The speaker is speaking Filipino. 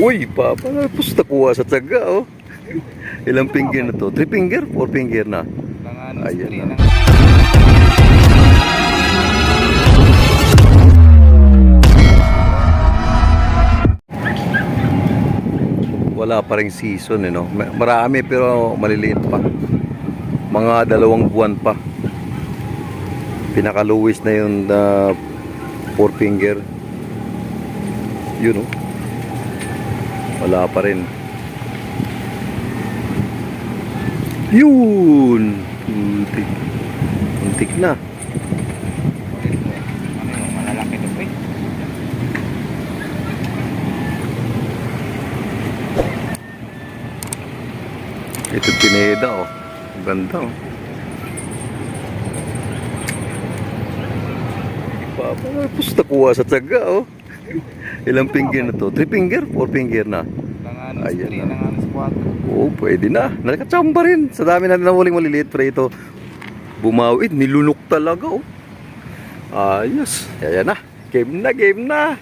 Uy, papa, pusta kuha sa taga, oh. Ilang finger na to? Three finger? Four finger na? Ayan na. Wala pa rin season, eh, no? Ma- Marami pero maliliit pa. Mga dalawang buwan pa. Pinakaluwis na yung uh, four finger. Yun, oh. Wala pa rin. Yun! Untik. Untik na. Ito pineda oh. Ganda oh. Papa, pusta kuha sa taga oh. Ilang finger na to? Three finger? Four finger na? Mga ano Ayan spray na. ng ano squad. Oo, pwede na. Nakachamba rin. Sa dami natin nahuling maliliit pre ito. Bumawid, nilunok talaga oh. Ayos. Ayan na. Game na, game na.